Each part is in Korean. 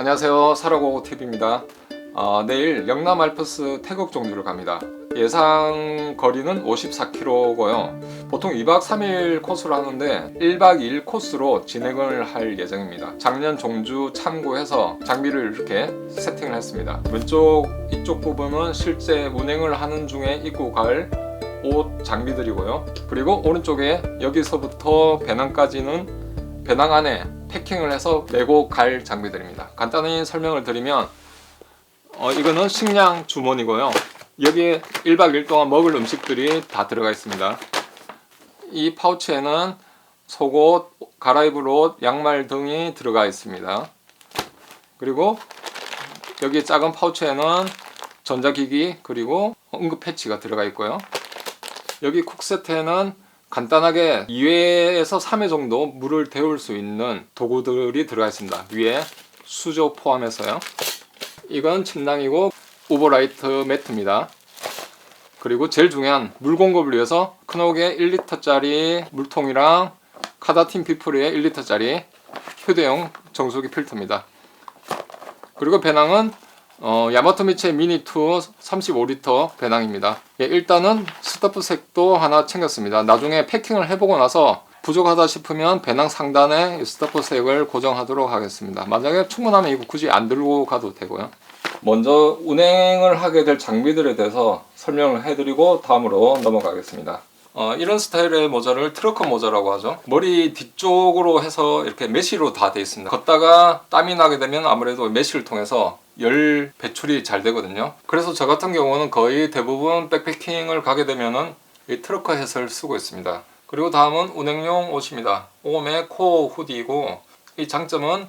안녕하세요. 사라고고 TV입니다. 어, 내일 영남 알프스 태국 종주를 갑니다. 예상 거리는 54km고요. 보통 2박 3일 코스로 하는데 1박 2일 코스로 진행을 할 예정입니다. 작년 종주 참고해서 장비를 이렇게 세팅을 했습니다. 왼쪽 이쪽 부분은 실제 운행을 하는 중에 입고 갈 옷 장비들이고요. 그리고 오른쪽에 여기서부터 배낭까지는 배낭 안에 패킹을 해서 메고 갈 장비들입니다. 간단히 설명을 드리면 어, 이거는 식량 주머니고요. 여기에 1박 2일 동안 먹을 음식들이 다 들어가 있습니다. 이 파우치에는 속옷, 갈아입을 옷, 양말 등이 들어가 있습니다. 그리고 여기 작은 파우치에는 전자기기 그리고 응급 패치가 들어가 있고요. 여기 쿡세트에는 간단하게 2회에서 3회 정도 물을 데울 수 있는 도구들이 들어가 있습니다. 위에 수저 포함해서요. 이건 침낭이고 오버라이트 매트입니다. 그리고 제일 중요한 물 공급을 위해서 크녹의 1리터짜리 물통이랑 카다틴 피프리의 1리터짜리 휴대용 정수기 필터입니다. 그리고 배낭은 어, 야마토미체 미니2 35리터 배낭입니다. 예, 일단은 스타프 색도 하나 챙겼습니다. 나중에 패킹을 해보고 나서 부족하다 싶으면 배낭 상단에 스타프 색을 고정하도록 하겠습니다. 만약에 충분하면 이거 굳이 안 들고 가도 되고요. 먼저 운행을 하게 될 장비들에 대해서 설명을 해드리고 다음으로 넘어가겠습니다. 어, 이런 스타일의 모자를 트러커 모자라고 하죠. 머리 뒤쪽으로 해서 이렇게 메쉬로 다 되어 있습니다. 걷다가 땀이 나게 되면 아무래도 메쉬를 통해서 열 배출이 잘 되거든요. 그래서 저 같은 경우는 거의 대부분 백패킹을 가게 되면은 이 트러커 햇을 쓰고 있습니다. 그리고 다음은 운행용 옷입니다. 옴의 코어 후디이고 이 장점은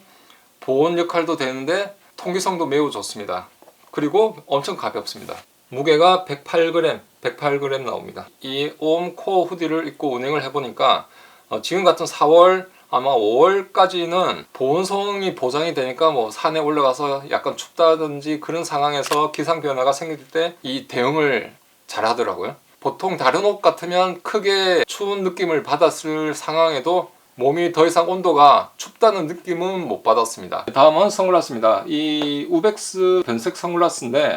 보온 역할도 되는데 통기성도 매우 좋습니다. 그리고 엄청 가볍습니다. 무게가 108g, 108g 나옵니다. 이 옴 코어 후디를 입고 운행을 해보니까 어, 지금 같은 4월 아마 5월까지는 보온성이 보장이 되니까 뭐 산에 올라가서 약간 춥다든지 그런 상황에서 기상 변화가 생길 때 이 대응을 잘 하더라고요. 보통 다른 옷 같으면 크게 추운 느낌을 받았을 상황에도 몸이 더 이상 온도가 춥다는 느낌은 못 받았습니다. 다음은 선글라스입니다. 이 우벡스 변색 선글라스인데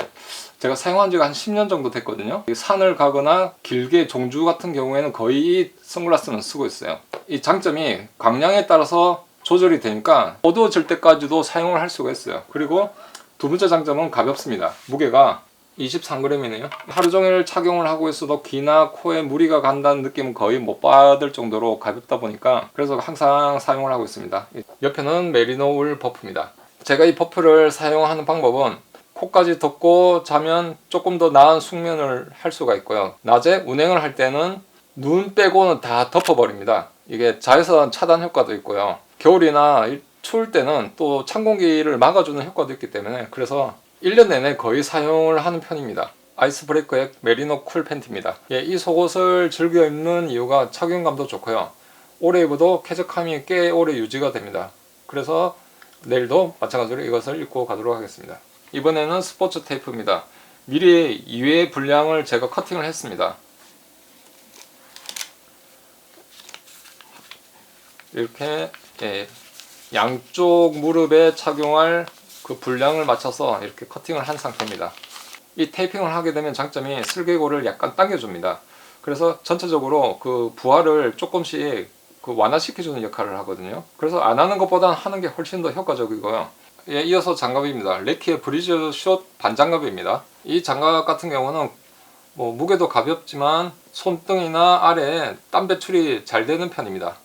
제가 사용한 지가 한 10년 정도 됐거든요. 산을 가거나 길게 종주 같은 경우에는 거의 이 선글라스는 쓰고 있어요. 이 장점이 광량에 따라서 조절이 되니까 어두워질 때까지도 사용을 할 수가 있어요. 그리고 두 번째 장점은 가볍습니다. 무게가 23g이네요. 하루 종일 착용을 하고 있어도 귀나 코에 무리가 간다는 느낌은 거의 못 받을 정도로 가볍다 보니까 그래서 항상 사용을 하고 있습니다. 옆에는 메리노 울 버프입니다. 제가 이 버프를 사용하는 방법은 코까지 덮고 자면 조금 더 나은 숙면을 할 수가 있고요. 낮에 운행을 할 때는 눈 빼고는 다 덮어버립니다. 이게 자외선 차단 효과도 있고요. 겨울이나 추울 때는 또 찬 공기를 막아주는 효과도 있기 때문에 그래서 1년 내내 거의 사용을 하는 편입니다. 아이스 브레이커의 메리노 쿨 팬티입니다. 예, 이 속옷을 즐겨 입는 이유가 착용감도 좋고요. 오래 입어도 쾌적함이 꽤 오래 유지가 됩니다. 그래서 내일도 마찬가지로 이것을 입고 가도록 하겠습니다. 이번에는 스포츠 테이프입니다. 미리 2회 분량을 제가 커팅을 했습니다. 이렇게 예, 양쪽 무릎에 착용할 그 분량을 맞춰서 이렇게 커팅을 한 상태입니다. 이 테이핑을 하게 되면 장점이 슬개골을 약간 당겨줍니다. 그래서 전체적으로 그 부하를 조금씩 그 완화시켜주는 역할을 하거든요. 그래서 안 하는 것보다는 하는 게 훨씬 더 효과적이고요. 예, 이어서 장갑입니다. 레키의 브리즈 숏 반장갑입니다. 이 장갑 같은 경우는 뭐 무게도 가볍지만 손등이나 아래에 땀 배출이 잘 되는 편입니다.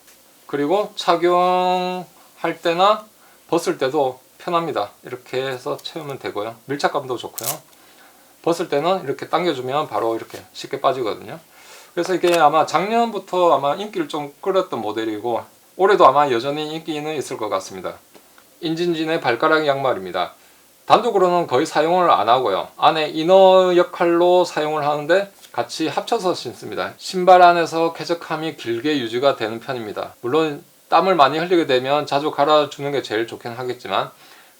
그리고 착용할 때나 벗을 때도 편합니다. 이렇게 해서 채우면 되고요. 밀착감도 좋고요. 벗을 때는 이렇게 당겨주면 바로 이렇게 쉽게 빠지거든요. 그래서 이게 아마 작년부터 아마 인기를 좀 끌었던 모델이고 올해도 아마 여전히 인기는 있을 것 같습니다. 인진진의 발가락 양말입니다. 단독으로는 거의 사용을 안 하고요. 안에 이너 역할로 사용을 하는데 같이 합쳐서 신습니다. 신발 안에서 쾌적함이 길게 유지가 되는 편입니다. 물론 땀을 많이 흘리게 되면 자주 갈아주는 게 제일 좋긴 하겠지만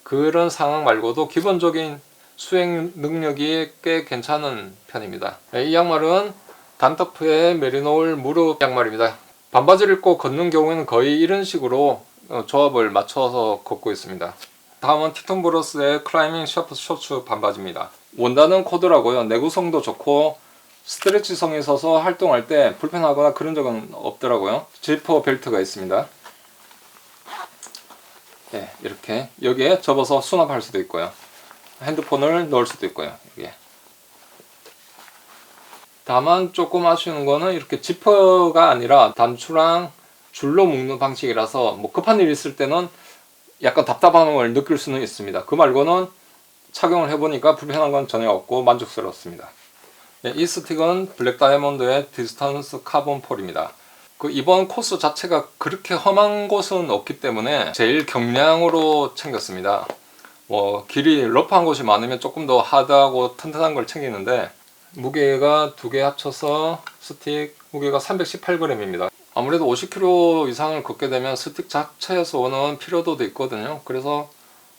그런 상황 말고도 기본적인 수행 능력이 꽤 괜찮은 편입니다. 이 양말은 단터프의 메리노울 무릎 양말입니다. 반바지를 입고 걷는 경우에는 거의 이런 식으로 어, 조합을 맞춰서 걷고 있습니다. 다음은 티톤 브로스의 클라이밍 셔프 셔츠 반바지입니다. 원단은 코드라고요. 내구성도 좋고 스트레치성이 있어서 활동할 때 불편하거나 그런 적은 없더라고요. 지퍼 벨트가 있습니다. 네, 이렇게 여기에 접어서 수납할 수도 있고요. 핸드폰을 넣을 수도 있고요. 여기에. 다만 조금 아쉬운 거는 이렇게 지퍼가 아니라 단추랑 줄로 묶는 방식이라서 뭐 급한 일 있을 때는 약간 답답함을 느낄 수는 있습니다. 그 말고는 착용을 해보니까 불편한 건 전혀 없고 만족스럽습니다. 네, 이 스틱은 블랙 다이아몬드의 디스턴스 카본 폴입니다. 그 이번 코스 자체가 그렇게 험한 곳은 없기 때문에 제일 경량으로 챙겼습니다. 뭐 길이 러프한 곳이 많으면 조금 더 하드하고 튼튼한 걸 챙기는데 무게가 두 개 합쳐서 스틱 무게가 318g입니다. 아무래도 50km 이상을 걷게 되면 스틱 자체에서 오는 피로도도 있거든요. 그래서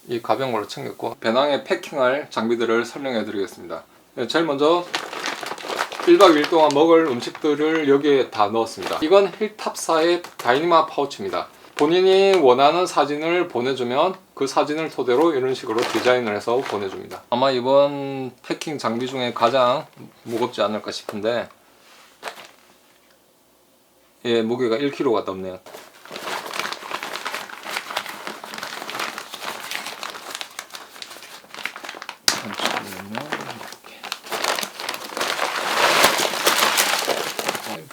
이 가벼운 걸로 챙겼고 배낭에 패킹할 장비들을 설명해 드리겠습니다. 네, 제일 먼저 1박 2일 동안 먹을 음식들을 여기에 다 넣었습니다. 이건 힐탑사의 다이니마 파우치입니다. 본인이 원하는 사진을 보내주면 그 사진을 토대로 이런 식으로 디자인을 해서 보내줍니다. 아마 이번 패킹 장비 중에 가장 무겁지 않을까 싶은데 예, 무게가 1kg가 넘네요.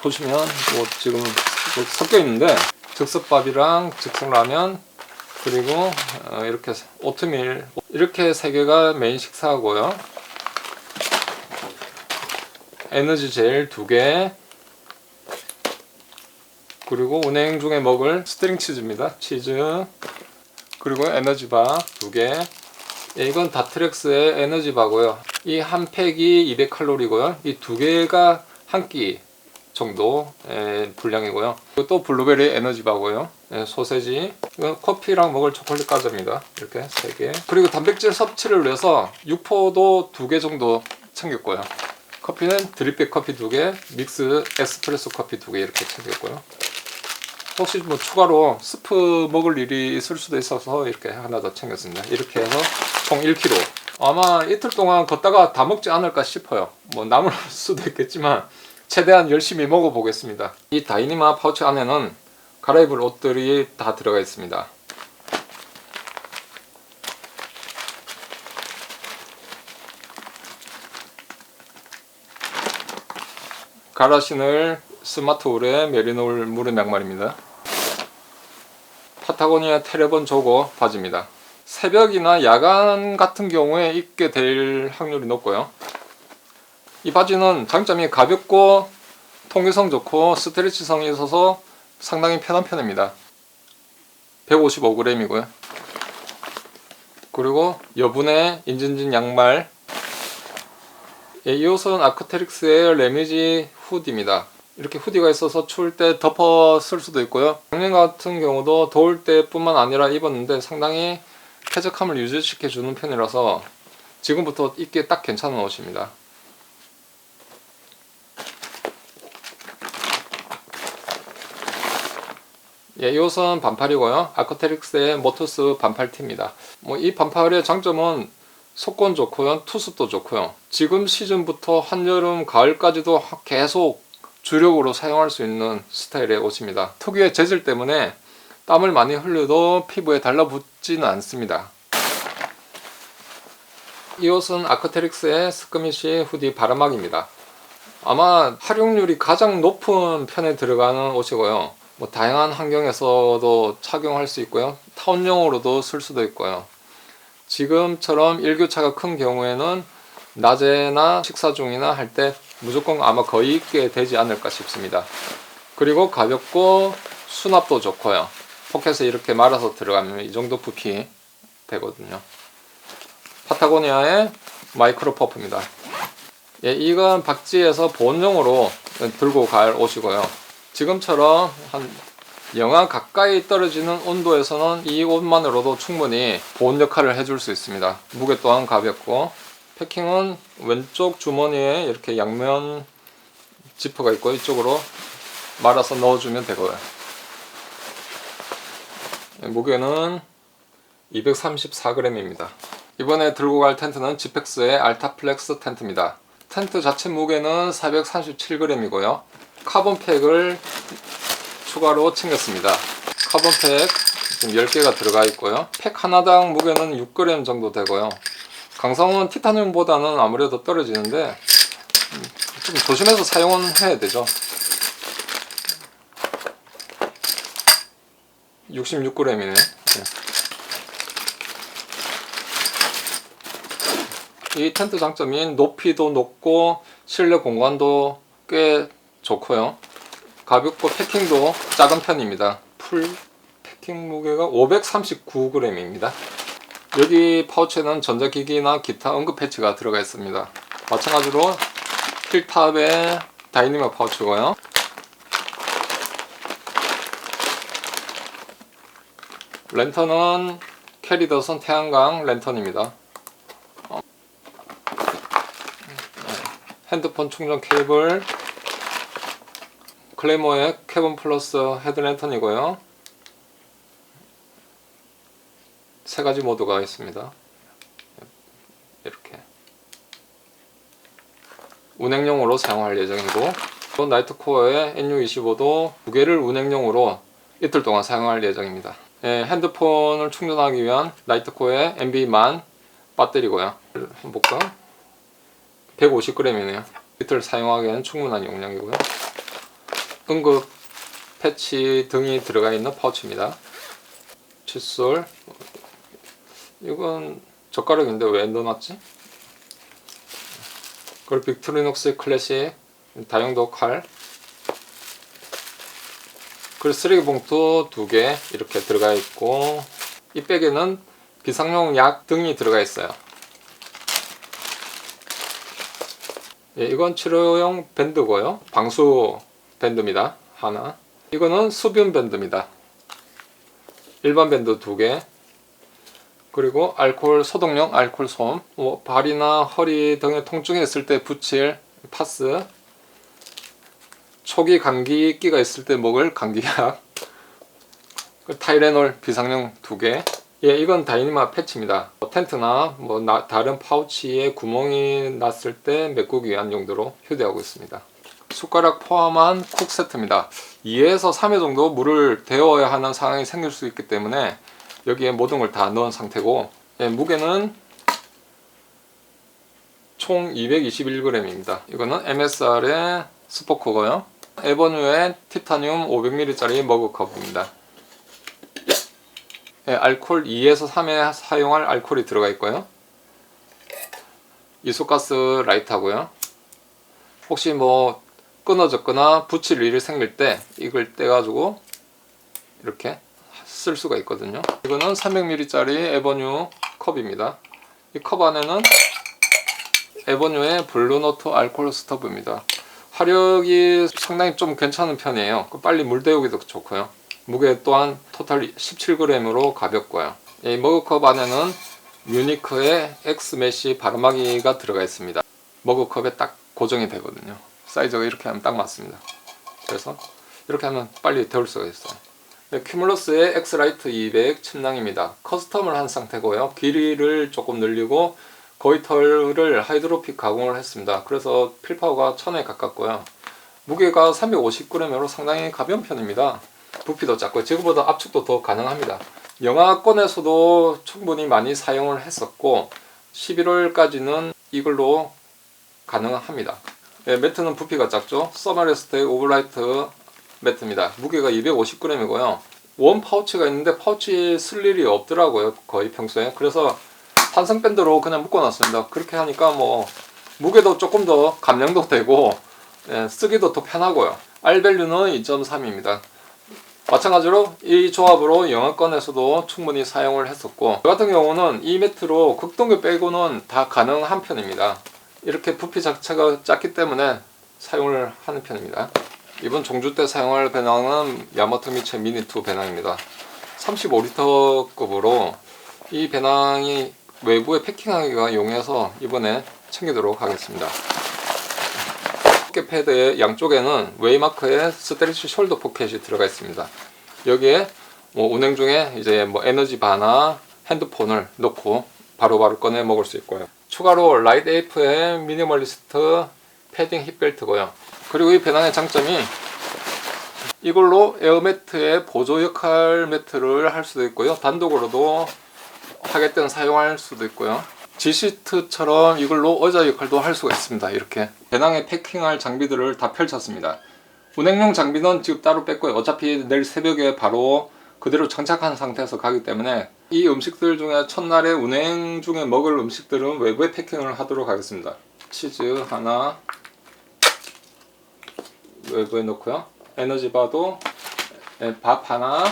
보시면 뭐 지금 뭐 섞여 있는데 즉석밥이랑 즉석라면 그리고 어, 이렇게 오트밀 이렇게 세 개가 메인 식사고요. 에너지 젤 두 개. 그리고 운행 중에 먹을 스트링 치즈입니다. 치즈. 그리고 에너지바 두 개. 예, 이건 다트렉스의 에너지바고요. 이 한 팩이 200칼로리고요. 이 두 개가 한 끼 정도 의 분량이고요. 또 블루베리 에너지바고요. 예, 소세지. 이건 커피랑 먹을 초콜릿 과자입니다. 이렇게 세 개. 그리고 단백질 섭취를 위해서 육포도 두 개 정도 챙겼고요. 커피는 드립백 커피 두 개, 믹스 에스프레소 커피 두 개 이렇게 챙겼고요. 혹시 뭐 추가로 스프 먹을 일이 있을 수도 있어서 이렇게 하나 더 챙겼습니다. 이렇게 해서 총 1kg. 아마 이틀 동안 걷다가 다 먹지 않을까 싶어요. 뭐 남을 수도 있겠지만 최대한 열심히 먹어보겠습니다. 이 다이니마 파우치 안에는 갈아입을 옷들이 다 들어가 있습니다. 갈아 신을 스마트울의 메리놀 무릎 양말입니다. 파타고니아 테레본 조거 바지입니다. 새벽이나 야간 같은 경우에 입게 될 확률이 높고요. 이 바지는 장점이 가볍고 통기성 좋고 스트레치성이 있어서 상당히 편한 편입니다. 155g이고요. 그리고 여분의 인진진 양말. 예, 이 옷은 아크테릭스의 레미지 후디입니다. 이렇게 후디가 있어서 추울 때 덮어 쓸 수도 있고요. 작년 같은 경우도 더울 때뿐만 아니라 입었는데 상당히 쾌적함을 유지시켜 주는 편이라서 지금부터 입기에 딱 괜찮은 옷입니다. 예, 이 옷은 반팔이고요. 아크테릭스의 모토스 반팔 티입니다. 뭐 이 반팔의 장점은 속건 좋고요. 투습도 좋고요. 지금 시즌부터 한여름, 가을까지도 계속 주력으로 사용할 수 있는 스타일의 옷입니다. 특유의 재질 때문에 땀을 많이 흘려도 피부에 달라붙지는 않습니다. 이 옷은 아크테릭스의 스크미시 후디 바람막입니다. 아마 활용률이 가장 높은 편에 들어가는 옷이고요. 뭐 다양한 환경에서도 착용할 수 있고요. 타운용으로도 쓸 수도 있고요. 지금처럼 일교차가 큰 경우에는 낮에나 식사 중이나 할 때 무조건 아마 거의 입게 되지 않을까 싶습니다. 그리고 가볍고 수납도 좋고요. 포켓에 이렇게 말아서 들어가면 이 정도 부피 되거든요. 파타고니아의 마이크로 퍼프입니다. 예, 이건 박지에서 보온용으로 들고 갈 옷이고요. 지금처럼 한 영하 가까이 떨어지는 온도에서는 이 옷만으로도 충분히 보온 역할을 해줄 수 있습니다. 무게 또한 가볍고 패킹은 왼쪽 주머니에 이렇게 양면 지퍼가 있고 이쪽으로 말아서 넣어주면 되고요. 예, 무게는 234g입니다. 이번에 들고 갈 텐트는 지펙스의 알타플렉스 텐트입니다. 텐트 자체 무게는 437g이고요. 카본팩을 추가로 챙겼습니다. 카본팩 지금 10개가 들어가 있고요. 팩 하나당 무게는 6g 정도 되고요. 강성은 티타늄보다는 아무래도 떨어지는데 음, 좀 조심해서 사용은 해야 되죠. 66g이네. 이 텐트 장점인 높이도 높고 실내 공간도 꽤 좋고요. 가볍고 패킹도 작은 편입니다. 풀 패킹 무게가 539g입니다. 여기 파우치에는 전자기기나 기타 응급 패치가 들어가 있습니다. 마찬가지로 힐탑의 다이니마 파우치고요. 랜턴은 캐리더선 태양광 랜턴입니다. 어. 핸드폰 충전 케이블 클레이모의 캐본 플러스 헤드랜턴이고요. 세 가지 모드가 있습니다. 이렇게 운행용으로 사용할 예정이고 나이트코어의 NU25도 두 개를 운행용으로 이틀 동안 사용할 예정입니다. 예, 핸드폰을 충전하기 위한 나이트코어의 MB1000 배터리고요. 한번 볼까? 150g이네요. 이틀 사용하기에는 충분한 용량이고요. 응급 패치 등이 들어가 있는 파우치입니다. 칫솔 이건 젓가락인데 왜 넣어놨지? 그리고 빅트리녹스 클래식 다용도 칼 그리고 쓰레기 봉투 두 개 이렇게 들어가 있고 이 백에는 비상용 약 등이 들어가 있어요. 예, 이건 치료용 밴드고요. 방수 밴드입니다. 하나. 이거는 수분 밴드입니다. 일반 밴드 두 개. 그리고 알코올 소독용 알코올 솜. 뭐 발이나 허리 등에 통증이 있을 때 붙일 파스. 초기 감기기가 있을 때 먹을 감기약. 그 타이레놀 비상용 두 개. 예, 이건 다이니마 패치입니다. 뭐 텐트나 뭐 나- 다른 파우치에 구멍이 났을 때 메꾸기 위한 용도로 휴대하고 있습니다. 숟가락 포함한 쿡 세트입니다. 2에서 3회 정도 물을 데워야 하는 상황이 생길 수 있기 때문에 여기에 모든 걸 다 넣은 상태고 예, 무게는 총 221g입니다. 이거는 MSR의 스포크고요. 에버뉴의 티타늄 500ml짜리 머그컵입니다. 예, 알콜 2에서 3회 사용할 알콜이 들어가 있고요. 이소가스 라이터고요. 혹시 뭐 끊어졌거나 붙일 일이 생길 때 이걸 떼가지고 이렇게 쓸 수가 있거든요. 이거는 300ml짜리 에버뉴 컵입니다. 이 컵 안에는 에버뉴의 블루노트 알코올 스토브입니다. 화력이 상당히 좀 괜찮은 편이에요. 그 빨리 물 데우기도 좋고요. 무게 또한 토탈 17g으로 가볍고요. 이 머그컵 안에는 뮤니크의 엑스메시 바람막이가 들어가 있습니다. 머그컵에 딱 고정이 되거든요. 사이즈가 이렇게 하면 딱 맞습니다. 그래서 이렇게 하면 빨리 데울 수가 있어요. 네, 큐뮬러스의 엑스라이트 200 침낭입니다. 커스텀을 한 상태고요. 길이를 조금 늘리고 거위털을 하이드로픽 가공을 했습니다. 그래서 필파워가 1000에 가깝고요. 무게가 350g으로 상당히 가벼운 편입니다. 부피도 작고 지금보다 압축도 더 가능합니다. 영화권에서도 충분히 많이 사용을 했었고 11월까지는 이걸로 가능합니다. 네, 매트는 부피가 작죠. 서머레스테이 오버라이트 매트입니다. 무게가 250g이고요. 원 파우치가 있는데 파우치 쓸 일이 없더라고요. 거의 평소에. 그래서 탄성 밴드로 그냥 묶어놨습니다. 그렇게 하니까 뭐 무게도 조금 더 감량도 되고 예, 쓰기도 더 편하고요. R밸류는 2.3입니다. 마찬가지로 이 조합으로 영화권에서도 충분히 사용을 했었고 저 같은 경우는 이 매트로 극동교 빼고는 다 가능한 편입니다. 이렇게 부피 자체가 작기 때문에 사용을 하는 편입니다. 이번 종주 때 사용할 배낭은 야마토 미체 미니2 배낭입니다. 35리터급으로 이 배낭이 외부에 패킹하기가 용해서 이번에 챙기도록 하겠습니다. 포켓 패드의 양쪽에는 웨이마크의 스트레치 숄더 포켓이 들어가 있습니다. 여기에 뭐 운행 중에 이제 뭐 에너지 바나 핸드폰을 넣고 바로바로 꺼내 먹을 수 있고요. 추가로 라이트 에이프의 미니멀리스트 패딩 힙벨트고요. 그리고 이 배낭의 장점이 이걸로 에어매트의 보조 역할 매트를 할 수도 있고요. 단독으로도 하겠다는 사용할 수도 있고요. G시트처럼 이걸로 의자 역할도 할 수가 있습니다. 이렇게 배낭에 패킹할 장비들을 다 펼쳤습니다. 운행용 장비는 지금 따로 뺐고요. 어차피 내일 새벽에 바로 그대로 장착한 상태에서 가기 때문에 이 음식들 중에 첫날에 운행 중에 먹을 음식들은 외부에 패킹을 하도록 하겠습니다. 치즈 하나 외부에 넣고요. 에너지바도 예, 밥 하나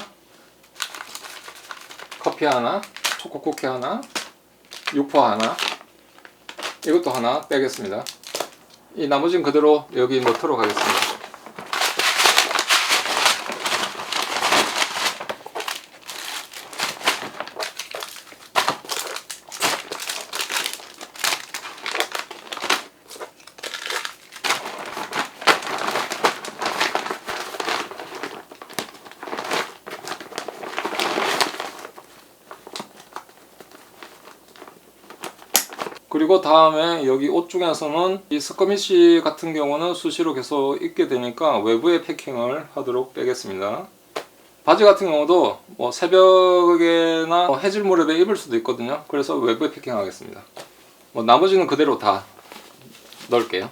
커피 하나 초코 쿠키 하나 육포 하나 이것도 하나 빼겠습니다. 이 나머지는 그대로 여기 넣도록 하겠습니다. 그리고 다음에 여기 옷 중에서는 이 스커미시 같은 경우는 수시로 계속 입게 되니까 외부에 패킹을 하도록 빼겠습니다. 바지 같은 경우도 뭐 새벽에나 뭐 해질 무렵에 입을 수도 있거든요. 그래서 외부에 패킹하겠습니다. 뭐 나머지는 그대로 다 넣을게요.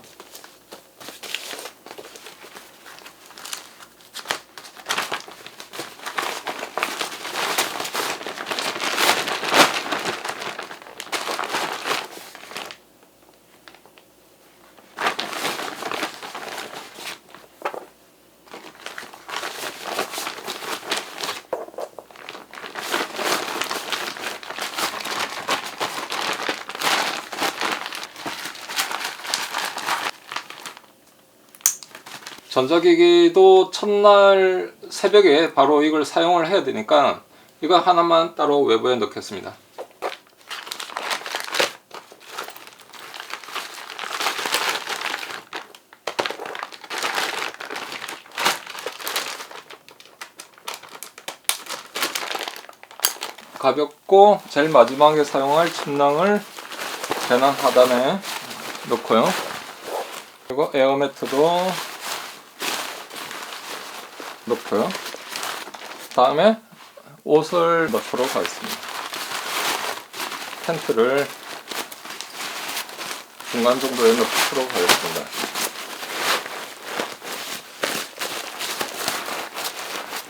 전자기기도 첫날 새벽에 바로 이걸 사용을 해야 되니까 이거 하나만 따로 외부에 넣겠습니다. 가볍고 제일 마지막에 사용할 침낭을 배낭 하단에 넣고요. 그리고 에어매트도 넣고요. 다음에 옷을 넣도록 하겠습니다. 텐트를 중간 정도에 넣도록 하겠습니다.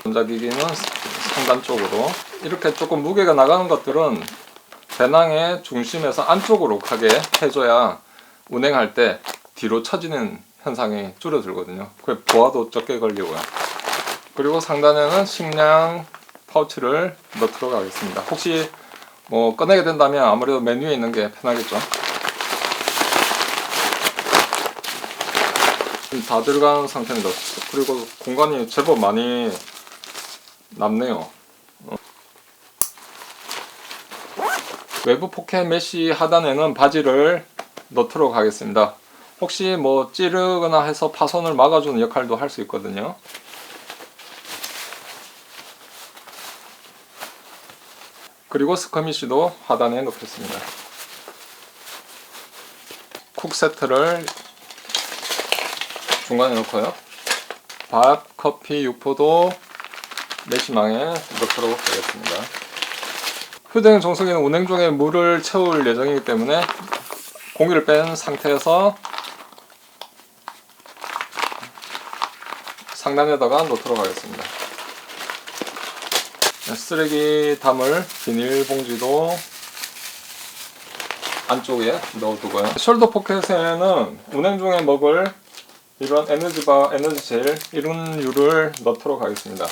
전자기기는 상단 쪽으로 이렇게 조금 무게가 나가는 것들은 배낭의 중심에서 안쪽으로 가게 해줘야 운행할 때 뒤로 처지는 현상이 줄어들거든요. 그 보아도 적게 걸리고요. 그리고 상단에는 식량 파우치를 넣도록 하겠습니다. 혹시 뭐 꺼내게 된다면 아무래도 메뉴에 있는 게 편하겠죠. 다 들어간 상태입니다. 그리고 공간이 제법 많이 남네요. 어. 외부 포켓 메시 하단에는 바지를 넣도록 하겠습니다. 혹시 뭐 찌르거나 해서 파손을 막아주는 역할도 할 수 있거든요. 그리고 스커미시도 하단에 놓겠습니다. 쿡 세트를 중간에 놓고요. 밥, 커피, 육포도 내시망에 넣도록 하겠습니다. 휴대용 정수기는 운행 중에 물을 채울 예정이기 때문에 공기를 뺀 상태에서 상단에다가 놓도록 하겠습니다. 쓰레기 담을 비닐봉지도 안쪽에 넣어두고요. 숄더 포켓에는 운행 중에 먹을 이런 에너지바, 에너지 젤 이런 류를 넣도록 하겠습니다.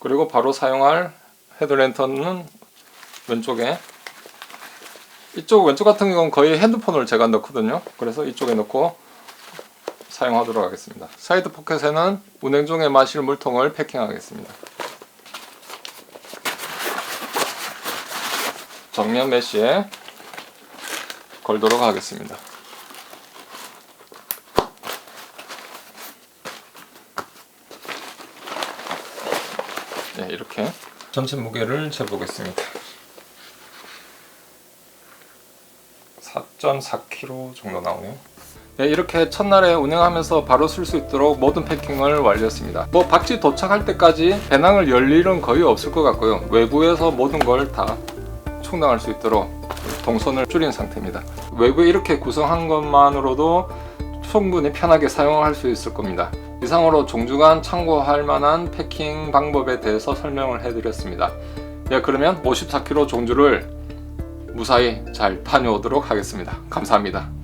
그리고 바로 사용할 헤드랜턴은 왼쪽에 이쪽 왼쪽 같은 경우는 거의 핸드폰을 제가 넣거든요. 그래서 이쪽에 넣고 사용하도록 하겠습니다. 사이드 포켓에는 운행 중에 마실 물통을 패킹하겠습니다. 정면 메시에 걸도록 하겠습니다. 네, 이렇게 전체 무게를 재보겠습니다. 4.4kg 정도 나오네요. 네, 이렇게 첫날에 운행하면서 바로 쓸 수 있도록 모든 패킹을 완료했습니다. 뭐 박지 도착할 때까지 배낭을 열 일은 거의 없을 것 같고요. 외부에서 모든 걸 다 충당할 수 있도록 동선을 줄인 상태입니다. 외부에 이렇게 구성한 것만으로도 충분히 편하게 사용할 수 있을 겁니다. 이상으로 종주간 참고할 만한 패킹 방법에 대해서 설명을 해드렸습니다. 예, 그러면 54kg 종주를 무사히 잘 다녀오도록 하겠습니다. 감사합니다.